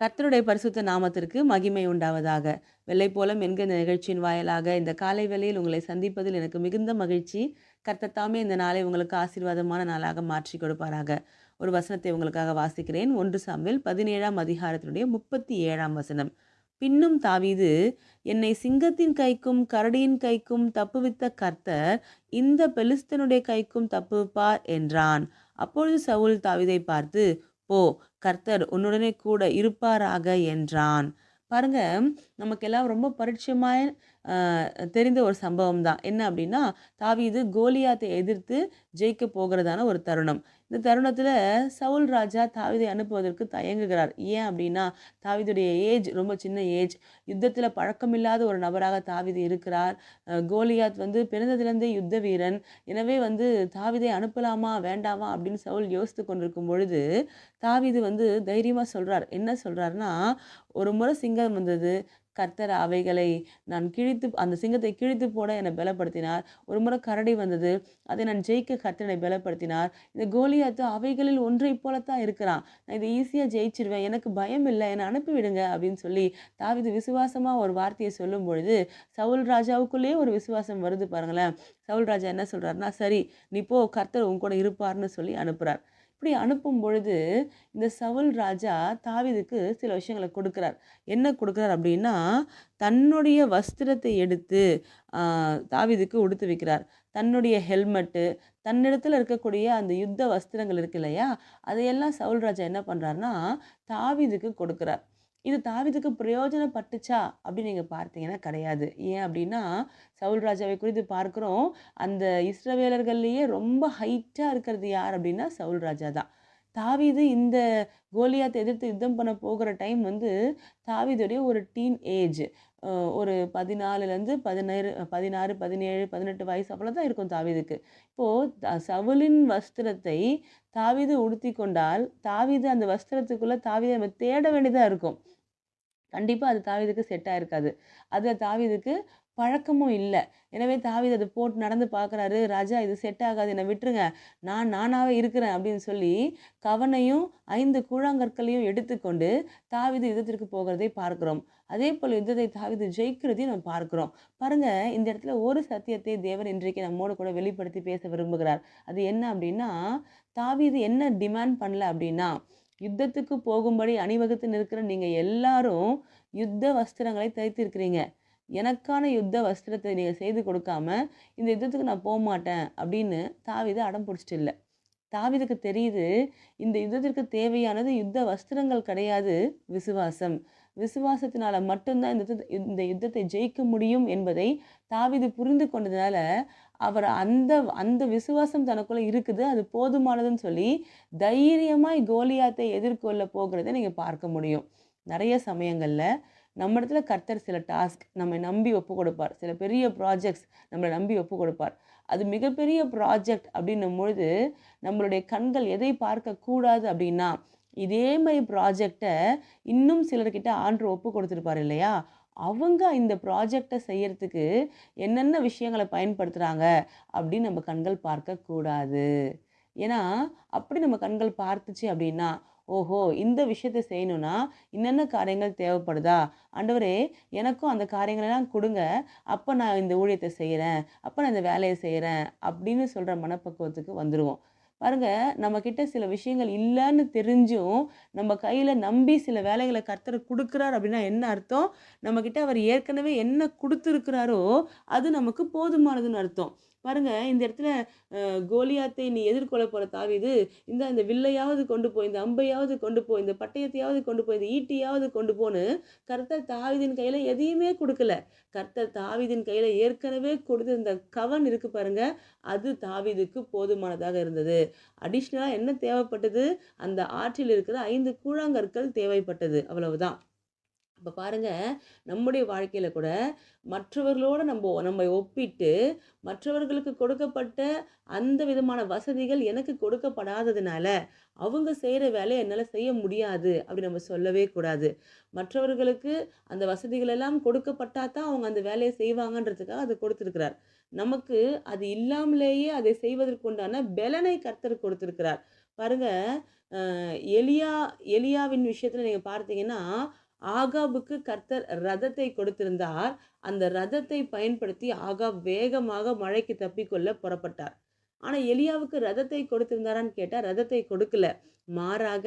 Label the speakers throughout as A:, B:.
A: கர்த்தருடைய பரிசுத்த நாமத்திற்கு மகிமை உண்டாவதாக. வெள்ளை போலம் என்கிற இந்த நிகழ்ச்சியின் வாயிலாக இந்த காலை வேளையில் உங்களை சந்திப்பதில் எனக்கு மிகுந்த மகிழ்ச்சி. கர்த்தத்தாமே இந்த நாளை உங்களுக்கு ஆசீர்வாதமான நாளாக மாற்றி கொடுப்பாராக. ஒரு வசனத்தை உங்களுக்காக வாசிக்கிறேன். ஒன்று சாம்பில் பதினேழாம் அதிகாரத்தினுடைய முப்பத்தி ஏழாம் வசனம். பின்னும் தாவிது என்னை சிங்கத்தின் கைக்கும் கரடியின் கைக்கும் தப்புவித்த கர்த்தர் இந்த பெலிஸ்தனுடைய கைக்கும் தப்புவிப்பார் என்றான். அப்பொழுது சவுல் தாவிதை பார்த்து போ கர்த்தர் உன்னுடனே கூட இருப்பாராக என்றான். பாருங்க நமக்கெல்லாம் ரொம்ப பரிச்சயமாய் தெரிந்த ஒரு சம்பவம் தான் என்ன அப்படின்னா தாவீது கோலியாத்தை எதிர்த்து ஜெயிக்க போகிறதான ஒரு தருணம். இந்த தருணத்தில் சவுல் ராஜா தாவிதை அனுப்புவதற்கு தயங்குகிறார். ஏன் அப்படின்னா தாவீதுடைய ஏஜ் ரொம்ப சின்ன ஏஜ். யுத்தத்தில் பழக்கமில்லாத ஒரு நபராக தாவீது இருக்கிறார். கோலியாத் வந்து பிறந்ததுலேருந்தே யுத்த வீரன். எனவே வந்து தாவிதை அனுப்பலாமா வேண்டாமா அப்படின்னு சவுல் யோசித்து கொண்டிருக்கும் பொழுது தாவீது வந்து தைரியமாக சொல்கிறார் என்ன சொல்கிறாருன்னா ஒரு முறை சிங்கம் வந்தது. கர்த்தர் அவைகளை நான் கிழித்து அந்த சிங்கத்தை கிழித்து போட என்னை பலப்படுத்தினார். ஒரு முறை கரடி வந்தது அதை நான் ஜெயிக்க கர்த்தனை பலப்படுத்தினார். இந்த கோலியாத்து அவைகளில் ஒன்றை போலத்தான் இருக்கிறான். நான் இதை ஈஸியாக ஜெயிச்சிருவேன் எனக்கு பயம் இல்லை என்னை அனுப்பிவிடுங்க அப்படின்னு சொல்லி தாவிது விசுவாசமாக ஒரு வார்த்தையை சொல்லும் பொழுது சவுல் ராஜாவுக்குள்ளேயே ஒரு விசுவாசம் வருது பாருங்களேன். சவுல் ராஜா என்ன சொல்கிறாருன்னா சரி நீ போ கர்த்தர் உன் கூட இருப்பார்னு சொல்லி அனுப்புகிறார் இப்படி அனுப்பும் பொழுது இந்த சவுல் ராஜா தாவிதுக்கு சில விஷயங்களை கொடுக்குறார். என்ன கொடுக்குறார் அப்படின்னா தன்னுடைய வஸ்திரத்தை எடுத்து தாவிதுக்கு உடுத்து வைக்கிறார். தன்னுடைய ஹெல்மெட்டு தன்னிடத்தில் இருக்கக்கூடிய அந்த யுத்த வஸ்திரங்கள் இருக்கு இல்லையா அதையெல்லாம் சவுல் ராஜா என்ன பண்ணுறாருன்னா தாவீதுக்கு கொடுக்குறார். இது தாவிதுக்கு பிரயோஜனப்பட்டுச்சா அப்படின்னு நீங்கள் பார்த்தீங்கன்னா கிடையாது. ஏன் அப்படின்னா சவுல் ராஜாவை குறித்து பார்க்குறோம் அந்த இஸ்ரவேலர்கள்லேயே ரொம்ப ஹைட்டாக இருக்கிறது யார் அப்படின்னா சவுல் ராஜா தான். தாவீது இந்த கோலியாத்தை எதிர்த்து யுத்தம் பண்ண போகிற டைம் வந்து தாவீதுடைய ஒரு டீன் ஏஜ் ஒரு பதினாலுலேருந்து பதினேழு பதினாறு பதினேழு பதினெட்டு வயசு அவ்வளோ தான் இருக்கும் தாவீதுக்கு. இப்போது சவுலின் வஸ்திரத்தை தாவீது உடுத்தி கொண்டால் தாவீது அந்த வஸ்திரத்துக்குள்ளே தாவீதை நம்ம தேட வேண்டியதாக இருக்கும். கண்டிப்பாக அது தாவீதுக்கு செட் ஆகிருக்காது அது தாவீதுக்கு பழக்கமும் இல்லை. எனவே தாவித அது போட்டு நடந்து பார்க்குறாரு. ராஜா இது செட் ஆகாது என்னை விட்டுருங்க. நான் நானாவே இருக்கிறேன் அப்படின்னு சொல்லி கவனையும் ஐந்து கூழாங்கற்களையும் எடுத்துக்கொண்டு தாவீது யுத்தத்திற்கு போகிறதை பார்க்கிறோம். அதே போல் யுத்தத்தை தாவீது ஜெயிக்கிறதையும் நம்ம பார்க்கிறோம். பாருங்கள் இந்த இடத்துல ஒரு சத்தியத்தை தேவர் இன்றைக்கு நம்மோடு கூட வெளிப்படுத்தி பேச விரும்புகிறார். அது என்ன அப்படின்னா தாவிது என்ன டிமாண்ட் பண்ணல அப்படின்னா யுத்தத்துக்கு போகும்படி அணிவகுத்து நிற்கிற நீங்கள் எல்லாரும் யுத்த வஸ்திரங்களை தைத்திருக்கிறீங்க. எனக்கான யுத்த வஸ்திரத்தை நீங்கள் செய்து கொடுக்காம இந்த யுத்தத்துக்கு நான் போக மாட்டேன் அப்படின்னு தாவிதை அடம் பிடிச்சிட்டு இல்லை தாவிதுக்கு தெரியுது இந்த யுத்தத்திற்கு தேவையானது யுத்த வஸ்திரங்கள் கிடையாது விசுவாசம். விசுவாசத்தினால மட்டும்தான் இந்த இந்த யுத்தத்தை ஜெயிக்க முடியும் என்பதை தாவிது புரிந்து கொண்டதுனால அவர் அந்த அந்த விசுவாசம் தனக்குள்ள இருக்குது அது போதுமானதுன்னு சொல்லி தைரியமாய் கோலியாத்தை எதிர்கொள்ள போகிறத நீங்கள் பார்க்க முடியும். நிறைய சமயங்களில் நம்ம இடத்துல கர்த்தர் சில டாஸ்க் நம்மை நம்பி ஒப்பு கொடுப்பார். சில பெரிய ப்ராஜெக்ட்ஸ் நம்மளை நம்பி ஒப்பு கொடுப்பார். அது மிகப்பெரிய ப்ராஜெக்ட் அப்படின்னும் பொழுது நம்மளுடைய கண்கள் எதை பார்க்கக்கூடாது அப்படின்னா இதே மாதிரி ப்ராஜெக்டை இன்னும் சிலர்கிட்ட ஆண்டு ஒப்பு கொடுத்துருப்பார் இல்லையா? அவங்க இந்த ப்ராஜெக்டை செய்யறதுக்கு என்னென்ன விஷயங்களை பயன்படுத்துகிறாங்க அப்படின்னு நம்ம கண்கள் பார்க்கக்கூடாது ஏன்னா அப்படி நம்ம கண்கள் பார்த்துச்சு அப்படின்னா ஓஹோ! இந்த விஷயத்தை செய்யணும்னா என்னென்ன காரியங்கள் தேவைப்படுதா? ஆண்டவரே எனக்கும் அந்த காரியங்களெல்லாம் கொடுங்க. அப்போ நான் இந்த ஊழியத்தை செய்கிறேன் அப்போ நான் இந்த வேலையை செய்கிறேன் அப்படின்னு சொல்கிற மனப்பக்குவத்துக்கு வந்துடுவோம் பாருங்க நம்மக்கிட்ட சில விஷயங்கள் இல்லைன்னு தெரிஞ்சும் நம்ம கையில் நம்பி சில வேலைகளை கர்த்தர் கொடுக்குறார் அப்படின்னா என்ன அர்த்தம்? நம்மக்கிட்ட அவர் ஏற்கனவே என்ன கொடுத்துருக்கிறாரோ அது நமக்கு போதுமானதுன்னு அர்த்தம். பாருங்க இந்த இடத்துல கோலியாத்தை நீ எதிர்கொள்ள போகிற தாவிது இந்த இந்த வில்லையாவது கொண்டு போய் இந்த அம்பையாவது கொண்டு போய் இந்த பட்டயத்தையாவது கொண்டு போய் இந்த ஈட்டியாவது கொண்டு போன்னு கர்த்தர் தாவிதின் கையில் எதையுமே கொடுக்கல. கர்த்தர் தாவிதின் கையில் ஏற்கனவே கொடுத்திருந்த கவன் இருக்கு பாருங்க அது தாவிதுக்கு போதுமானதாக இருந்தது. அடிஷ்னலாக என்ன தேவைப்பட்டது? அந்த ஆற்றில் இருக்கிற ஐந்து கூழாங்கற்கள் தேவைப்பட்டது அவ்வளவுதான். அப்போ பாருங்க நம்முடைய வாழ்க்கையில் கூட மற்றவர்களோட நம்ம நம்ம ஒப்பிட்டு மற்றவர்களுக்கு கொடுக்கப்பட்ட அந்த விதமான வசதிகள் எனக்கு கொடுக்கப்படாததுனால அவங்க செய்கிற வேலையை என்னால் செய்ய முடியாது அப்படி நம்ம சொல்லவே கூடாது. மற்றவர்களுக்கு அந்த வசதிகள் எல்லாம் கொடுக்கப்பட்டா தான் அவங்க அந்த வேலையை செய்வாங்கன்றதுக்காக அதை கொடுத்துருக்கிறார். நமக்கு அது இல்லாமலேயே அதை செய்வதற்குண்டான பலனை கர்த்தர் கொடுத்துருக்கிறார். பாருங்க எலியா எலியாவின் விஷயத்தில் நீங்கள் பார்த்தீங்கன்னா ஆகாபுக்கு கர்த்தர் ரதத்தை கொடுத்திருந்தார். அந்த ரதத்தை பயன்படுத்தி ஆகாப் வேகமாக மழைக்கு தப்பிக்கொள்ள புறப்பட்டார். ஆனால் எலியாவுக்கு ரதத்தை கொடுத்திருந்தாரான்னு கேட்டால் ரதத்தை கொடுக்கல. மாறாக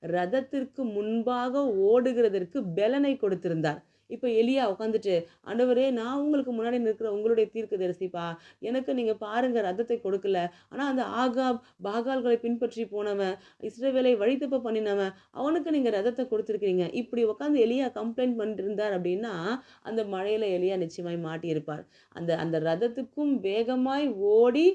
A: ரதத்திற்கு முன்பாக ஓடுகிறதற்கு பெலனை கொடுத்திருந்தார். இப்போ எலியா உட்காந்துட்டு ஆண்டவரே நான் உங்களுக்கு முன்னாடி நிற்கிற உங்களுடைய தீர்க்க தரிசிப்பா? எனக்கு நீங்கள் பாருங்கள் ரத்தத்தை கொடுக்கல. ஆனால் அந்த ஆகாப் பாகால்களை பின்பற்றி போனவன் இஸ்ரேவேலை வழித்தப்ப பண்ணினவன் அவனுக்கு நீங்கள் ரதத்தை கொடுத்துருக்கீங்க இப்படி உட்காந்து எலியா கம்ப்ளைண்ட் பண்ணிட்டு இருந்தார் அப்படின்னா அந்த மழையில் எலியா நிச்சயமாய் மாட்டியிருப்பார். அந்த அந்த ரதத்துக்கும் வேகமாய் ஓடி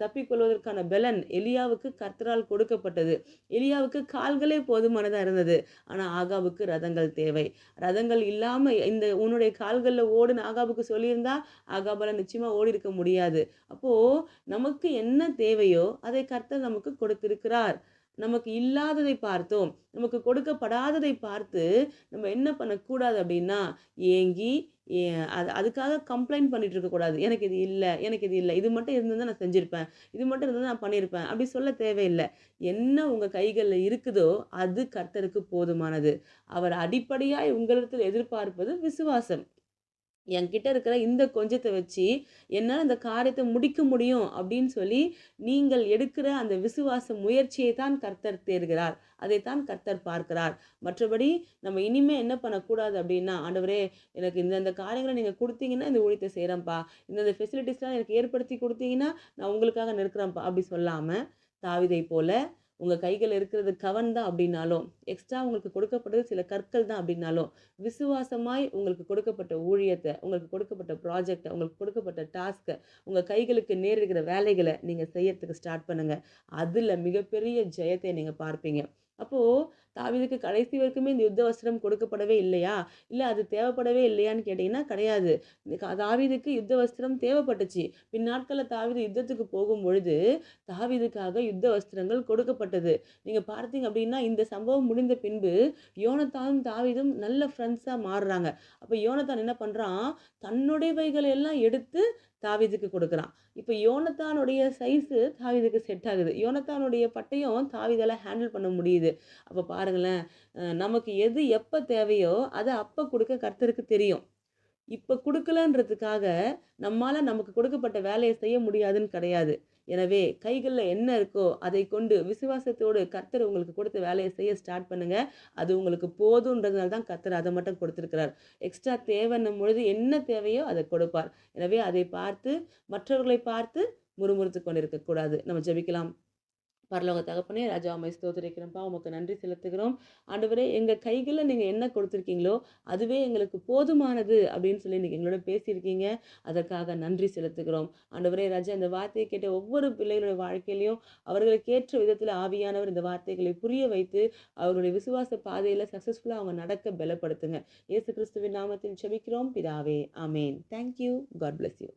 A: தப்பிக்கொள்வதற்கான பலன் எலியாவுக்கு கர்த்தரால் கொடுக்கப்பட்டது. எலியாவுக்கு கால்களே போதுமானதாக இருந்தது. ஆனால் ஆகாவுக்கு ரதங்கள் தேவை. ரதங்கள் இல்லாமல் இந்த உன்னுடைய கால்களில் ஓடுன்னு ஆகாபுக்கு சொல்லியிருந்தா ஆகாபால நிச்சயமாக ஓடி இருக்க முடியாது. அப்போது நமக்கு என்ன தேவையோ அதை கர்த்தர் நமக்கு கொடுத்திருக்கிறார். நமக்கு இல்லாததை பார்த்தோம் நமக்கு கொடுக்கப்படாததை பார்த்து நம்ம என்ன பண்ணக்கூடாது அப்படின்னா ஏங்கி அது அதுக்காக கம்ப்ளைண்ட் பண்ணிட்டு இருக்கக்கூடாது எனக்கு இது இல்லை எனக்கு இது இல்லை இது மட்டும் இருந்திருந்தால் நான் செஞ்சுருப்பேன் இது மட்டும் இருந்தால் நான் பண்ணியிருப்பேன் அப்படி சொல்ல தேவையில்லை. என்ன உங்கள் கைகளில் இருக்குதோ அது கர்த்தருக்கு போதுமானது. அவர் அடிப்படையாய் உங்களிடத்தில் எதிர்பார்ப்பது விசுவாசம். என்கிட்ட இருக்கிற இந்த கொஞ்சத்தை வச்சு என்னால் அந்த காரியத்தை முடிக்க முடியும் அப்படின்னு சொல்லி நீங்கள் எடுக்கிற அந்த விசுவாச முயற்சியை தான் கர்த்தர் தேர்கிறார் அதைத்தான் கர்த்தர் பார்க்கிறார். மற்றபடி நம்ம இனிமேல் என்ன பண்ணக்கூடாது அப்படின்னா ஆண்டவரே எனக்கு இந்தந்த காரியங்களை நீங்கள் கொடுத்தீங்கன்னா இந்த ஊழியத்தை செய்கிறேன்ப்பா இந்தந்த ஃபெசிலிட்டிஸ்லாம் எனக்கு ஏற்படுத்தி கொடுத்தீங்கன்னா நான் உங்களுக்காக நிற்கிறேன்ப்பா அப்படி சொல்லாமல் தாவிதை போல உங்கள் கைகள் இருக்கிறது கவன் தான் அப்படின்னாலும் எக்ஸ்ட்ரா உங்களுக்கு கொடுக்கப்பட்டது சில கற்கள் தான் அப்படின்னாலும் விசுவாசமாய் உங்களுக்கு கொடுக்கப்பட்ட ஊழியத்தை உங்களுக்கு கொடுக்கப்பட்ட ப்ராஜெக்டை உங்களுக்கு கொடுக்கப்பட்ட டாஸ்க்கை உங்கள் கைகளுக்கு நேரிடுகிற வேலைகளை நீங்கள் செய்யறதுக்கு ஸ்டார்ட் பண்ணுங்கள் அதில் மிகப்பெரிய ஜெயத்தை நீங்கள் பார்ப்பீங்க. அப்போது தாவீதுக்கு கடைசி வரைக்குமே இந்த யுத்த வஸ்திரம் கொடுக்கப்படவே இல்லையா? இல்லை அது தேவைப்படவே இல்லையான்னு கேட்டிங்கன்னா கிடையாது. தாவீதுக்கு யுத்த வஸ்திரம் தேவைப்பட்டுச்சு. பின்னாட்களில் தாவீது யுத்தத்துக்கு போகும் பொழுது தாவீதுக்காக யுத்த வஸ்திரங்கள் கொடுக்கப்பட்டது. நீங்கள் பார்த்தீங்க அப்படின்னா இந்த சம்பவம் முடிந்த பின்பு யோனத்தானும் தாவீதும் நல்ல ஃப்ரெண்ட்ஸாக மாறுறாங்க. அப்போ யோனத்தான் என்ன பண்ணுறான் தன்னுடையவைகளை எல்லாம் எடுத்து தாவிதுக்கு கொடுக்குறான். இப்போ யோனத்தானுடைய சைஸு தாவீதுக்கு செட் ஆகுது. யோனத்தானுடைய பட்டையும் தாவீதால் ஹேண்டில் பண்ண முடியுது. அப்போ பாருங்களேன். நமக்கு எது எப்போ தேவையோ அதை அப்போ கொடுக்க கர்த்தருக்கு தெரியும். இப்போ கொடுக்கலன்றதுக்காக நம்மால் நமக்கு கொடுக்கப்பட்ட வேலையை செய்ய முடியாதுன்னு கிடையாது. எனவே கைகளில் என்ன இருக்கோ அதை கொண்டு விசுவாசத்தோடு கர்த்தர் உங்களுக்கு கொடுத்த வேலையை செய்ய ஸ்டார்ட் பண்ணுங்க. அது உங்களுக்கு போதுன்றதுனால தான் கர்த்தர் அதை மட்டும் கொடுத்துருக்கிறார். எக்ஸ்ட்ரா தேவைன்னும் பொழுது என்ன தேவையோ அதை கொடுப்பார். எனவே அதை பார்த்து மற்றவர்களை பார்த்து முறுமுறுத்து கொண்டிருக்கக்கூடாது நம்ம ஜெபிக்கலாம். பரலோக தகப்பனே ராஜா ஸ்தோத்திரிக்கிறோம்ப்பா உமக்கு நன்றி செலுத்துகிறோம். ஆண்டவரே எங்கள் கைகளில் நீங்கள் என்ன கொடுத்துருக்கீங்களோ அதுவே எங்களுக்கு போதுமானது அப்படின்னு சொல்லி நீங்கள் எங்களோட பேசியிருக்கீங்க. அதற்காக நன்றி செலுத்துகிறோம். ஆண்டவரே ராஜா இந்த வார்த்தையை கேட்ட ஒவ்வொரு பிள்ளைகளுடைய வாழ்க்கையிலையும் அவர்களுக்கு ஏற்ற விதத்தில் ஆவியானவர் இந்த வார்த்தைகளை புரிய வைத்து அவர்களுடைய விசுவாச பாதையில் சக்ஸஸ்ஃபுல்லாக அவங்க நடக்க பலப்படுத்துங்க. இயேசு கிறிஸ்துவின் நாமத்தில் செபிக்கிறோம் பிதாவே ஆமேன். Thank you God bless you